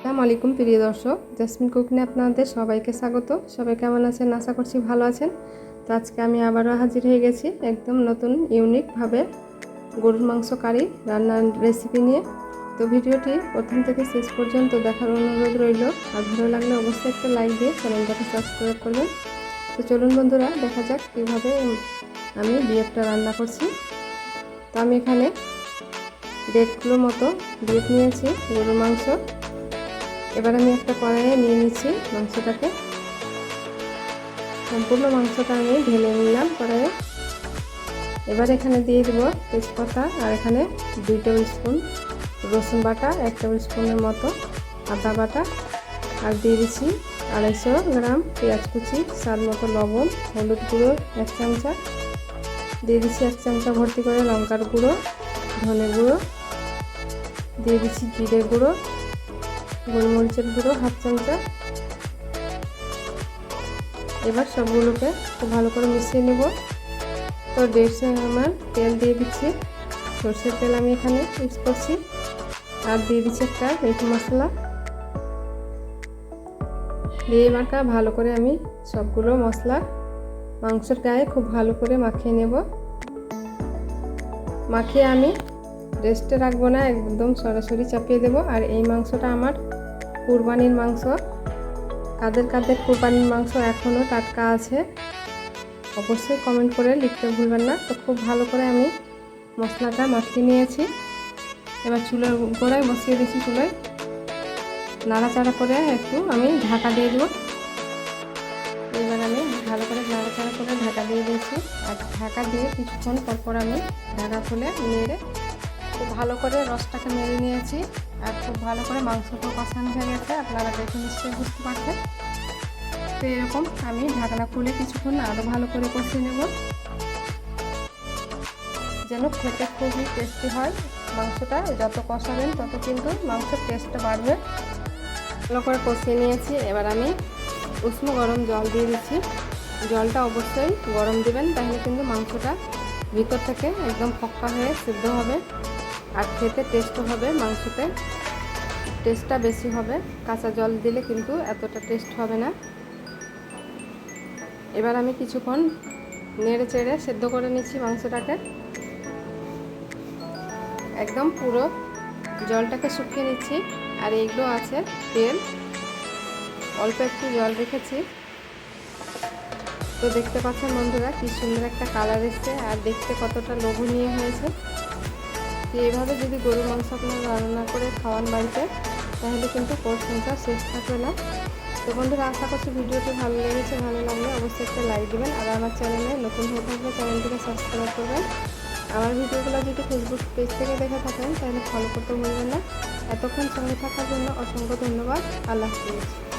আসসালামু আলাইকুম, প্রিয় দর্শক। জাসমিন কুকিনে আপনাদের সবাইকে স্বাগত। সবাই কেমন আছেন? আশা করছি ভালো আছেন। তো আজকে আমি আবারও হাজির হয়ে গেছি একদম নতুন ইউনিকভাবে গরুর মাংস কারি রান্নার রেসিপি নিয়ে। তো ভিডিওটি প্রথম থেকে শেষ পর্যন্ত দেখার অনুরোধ রইল। আর ভালো লাগলে অবশ্যই একটা লাইক দিয়ে চ্যানেলটাকে সাবস্ক্রাইব করবেন। তো চলুন বন্ধুরা, দেখা যাক কীভাবে আমি বিয়েরটা রান্না করছি। তো আমি এখানে দেড় কিলো মতো বিয়েট নিয়েছি গরুর মাংস। এবার আমি একটা কড়াইয়ে নিয়ে নিচ্ছি মাংসটাকে। সম্পূর্ণ মাংসটা আমি ঢেলে নিলাম কড়াইয়ে। এবার এখানে দিয়ে দেবো তেজপাতা আর এখানে দুই টেবিল স্পুন রসুন বাটা, এক টেবিল স্পুনের মতো আদা বাটা। আর দিয়ে দিচ্ছি আড়াইশো গ্রাম পেঁয়াজ কুচি, স্বাদ মতো লবণ, হলুদ গুঁড়ো, এক চামচা। দিয়ে দিচ্ছি এক চামচা ভর্তি করে লঙ্কার গুঁড়ো, ধনে গুঁড়ো। দিয়ে দিচ্ছি জিরে গুঁড়ো। গোলমরিচের গুঁড়ো, হাফ চামচা। এবার সবগুলোকে ভালো করে মিশিয়ে নেব। তো দেড়শো আমার তেল দিয়ে দিচ্ছি। সর্ষের তেল আমি এখানে ইউজ করছি। আর দিয়ে দিচ্ছি একটা মিট মশলা। দিয়ে এবারটা ভালো করে আমি সবগুলো মশলা মাংসের গায়ে খুব ভালো করে মাখিয়ে নেব। মাখিয়ে আমি রেস্টে রাখব না, একদম সরাসরি চাপিয়ে দেব। আর এই মাংসটা আমার কুরবানির মাংস। কাদের কাদের কুরবানির মাংস এখনও টাটকা আছে, অবশ্যই কমেন্ট করে লিখতে ভুলবেন না। তো খুব ভালো করে আমি মশলাটা মাখিয়ে নিয়েছি। এবার চুলের গোড়ায় বসিয়ে দিয়েছি চুলোয় নাড়াচাড়া করে একটু আমি ঢাকা দিয়ে দেবো। এবার আমি ভালো করে নাড়াচাড়া করে ঢাকা দিয়ে দিয়েছি। আর ঢাকা দিয়ে কিছুক্ষণ পরপর আমি ঢাকা খুলে নেড়ে খুব ভালো করে রসটাকে মেরে নিয়েছি আর খুব ভালো করে মাংসটা কষানো হয়ে গেছে। আপনারা দেখে নিশ্চয়ই বুঝতে পারছেন। তো এরকম আমি ঢাকনা খুলে কিছুক্ষণ আরও ভালো করে কষিয়ে নেব। যেন খেতে খুবই টেস্টি হয় মাংসটা। যত কষাবেন তত কিন্তু মাংসের টেস্টটা বাড়বে। ভালো করে কষিয়ে নিয়েছি। এবার আমি উষ্ণ গরম জল দিয়ে দিচ্ছি। জলটা অবশ্যই গরম দিবেন, তাহলে কিন্তু মাংসটা ভিতর থেকে একদম ফক্কা হয়ে সিদ্ধ হবে। আর খেতে টেস্টও হবে মাংসতে। টেস্টটা বেশি হবে। কাঁচা জল দিলে কিন্তু এতটা টেস্ট হবে না। এবার আমি কিছুক্ষণ নেড়ে চেড়ে সেদ্ধ করে নিচ্ছি মাংসটাকে। একদম পুরো জলটাকে শুকিয়ে নিচ্ছি। আর এইগুলো আছে তেল। অল্প একটু জল রেখেছি। তো দেখতে পাচ্ছেন বন্ধুরা কি সুন্দর একটা কালার এসছে। আর দেখতে কতটা লোভনীয় হয়েছে। তো এইভাবে যদি গরুর মাংস আপনারা রান্না করে খাওয়ান বাড়িতে, তাহলে কিন্তু প্রশংসা শেষ থাকবে না। তো বন্ধুরা, আশা করছি ভিডিওটি ভালো লেগেছে, ভালো লাগলে অবশ্যই একটা লাইক দেবেন আর আমার চ্যানেলে নতুন হয়ে থাকলে চ্যানেলটিকে সাবস্ক্রাইব করবেন। আমার ভিডিওগুলো যদি ফেসবুক পেজ থেকে দেখে থাকেন, তাহলে ফলো করতে ভুলবেন না। এতক্ষণ সঙ্গে থাকার জন্য অসংখ্য ধন্যবাদ। আল্লাহ হাফিজ।